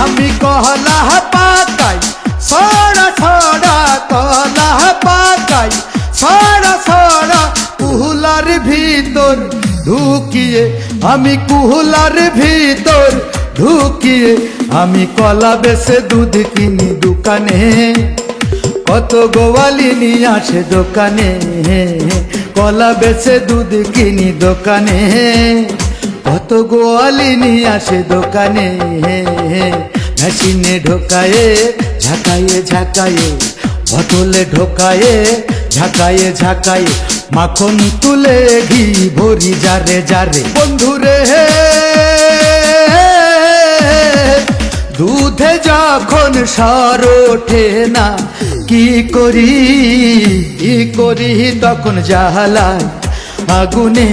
আমি কলা পাকাই, সরা সরা কলা পাকাই, সরা সরা কুহুলার ভিতর ঢুকিয়ে আমি কুহুলার ভিতর ঢুকিয়ে আমি কলা বেছে দুধ কিনি দোকানে। কত নিয়ে আসে দোকানে, কলা বেছে দুধ কিনি দোকানে। কত গোয়ালি নিয়ে আসে দোকানে। মেশিনে ঢোকায়ে ঝাঁকায়ে ঝাঁকায়ে বোতলে ঢোকায়ে ঝাঁকায়ে ঝাঁকায়ে মাখন তুলে ঘি ভরি যারে যারে বন্ধুরে হে দুধে যখন সর ওঠে না কি করি কি করি তখন জাহালায় আগুনে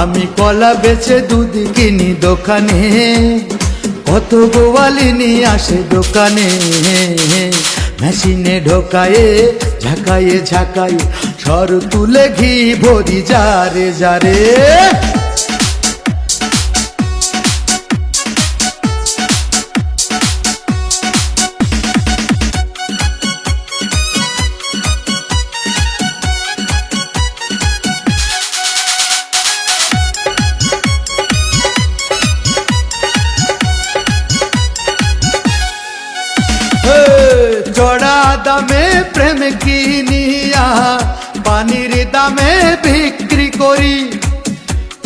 আমি কলা বেচে দুধ কিনি দোকানে। কত গোয়ালিনি আসে দোকানে। মেশিনে ঢোকায়ে ঝাঁকায়ে ঝাঁকায়ে সর তুলে ঘি ভরি যারে যারে। প্রেম কিনিয়া পানির দামে বিক্রি করি।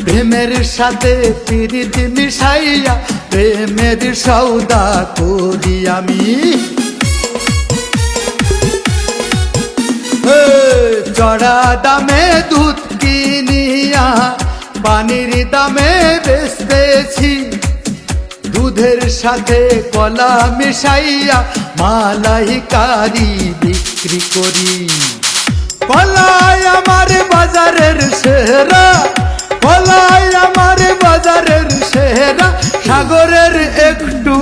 প্রেমের সাথে প্রীতি মিশাইয়া, প্রেমের সৌদা করি আমি। চড়া দামে দুধ কিনিয়া, পানির দামে বেচতেছি। দুধের সাথে কলা মিশাইয়া মালাই কারি বিক্রি করি। কলাই আমার বাজারের সেরা, কলাই আমার বাজারের সেরা। সাগরের একটু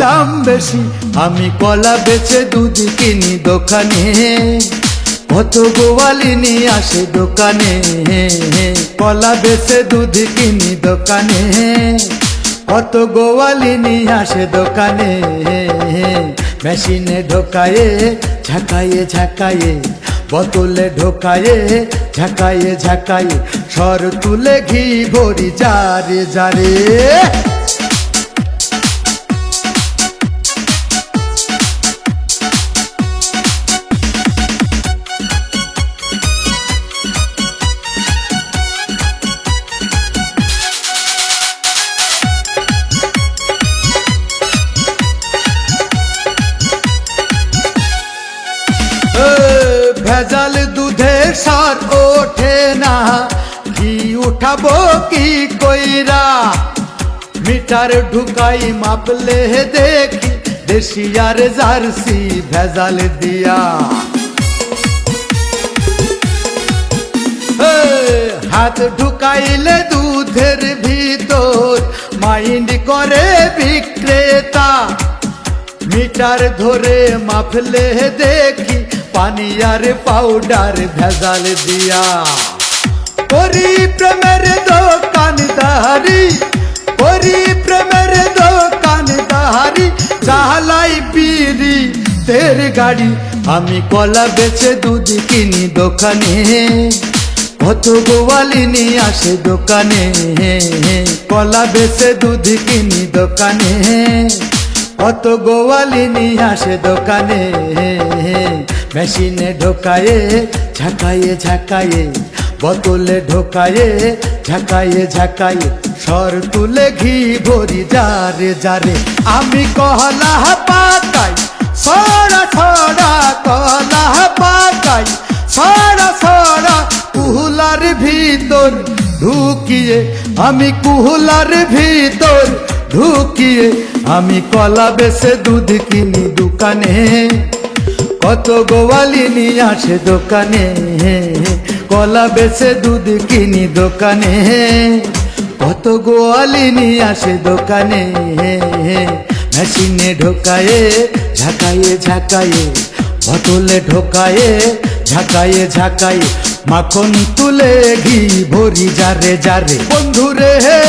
দাম বেশি, আমি কলা বেচে দুধ কিনি দোকানে। কত গোয়ালি নিয়ে আসে দোকানে, কলা বেচে দুধ কিনি দোকানে। কত গোয়ালি নিয়ে আসে দোকানে। মেশিনে ঢোকায়ে, ঝাঁকায়ে ঝাঁকায়ে, বোতলে ঢোকায়ে, ঝাঁকায়ে ঝাঁকায়ে, সর তুলে ঘি ভরি যারে যারে। ভেজাল দুধে সার ওঠে না। ঘি উঠাবো কি কইরা? মিটার ঢুকাই মাপলে দেখি, দেশি আর জার্সি ভেজাল দিয়া। হাত ঢুকাইলে দুধের ভিতর মাইন্ড করে বিক্রেতা। মিটার ধরে মাফলে দেখি পানি আর পাউডার ভেজাল দিয়া। করি প্রেমের দোকানদারি করি প্রেমের দোকানদারি চালাই পিরি তের গাড়ি, আমি কলা বেচে দুধ কিনি দোকানে। কত গোয়ালি নিয়ে আসে দোকানে। কলা বেচে দুধ কিনি দোকানে। কত নিয়ে আসে দোকানে। মেশিনে ঢোকায়ে, ঝাঁকায়ে ঝাঁকায়ে, বোতলে ঢোকায়ে, ঝাঁকায়ে ঝাঁকায়ে সর তুলে ঘি ভরি যারে যারে। আমি কহলা পাতাই সরা সরা কলা পাতাই সরা সরা কুহুলার ভিতর ঢুকিয়ে, আমি কুহুলার ভিতর ঢুকিয়ে, আমি কলা বেছে দুধ কিনি দোকানে। কত গোয়ালি নিয়ে আসে দোকানে, কলা বেছে দুধ কিনি দোকানে। কত গোয়ালি নিয়ে আসে দোকানে, মেশিনে ঢোকায়ে, ঝাঁকায়ে ঝাঁকায়ে, বোতলে ঢোকায়ে, ঝাঁকায়ে ঝাঁকায়ে, মাখন তুলে ঘি ভরি যারে যারে বন্ধুরে হে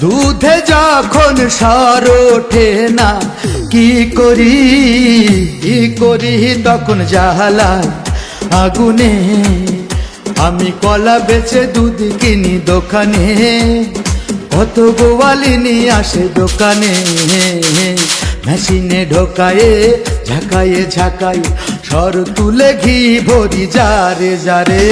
দুধে যখন সর ওঠে না কি করি? কি করি তখন জাহালায় আগুনে? আমি কলা বেচে দুধ কিনি দোকানে, কত গোয়ালিনী আসে দোকানে। মেশিনে ঢোকায়ে, ঝাঁকায়ে ঝাঁকায়ে, সর তুলে ঘি ভরি যারে যারে।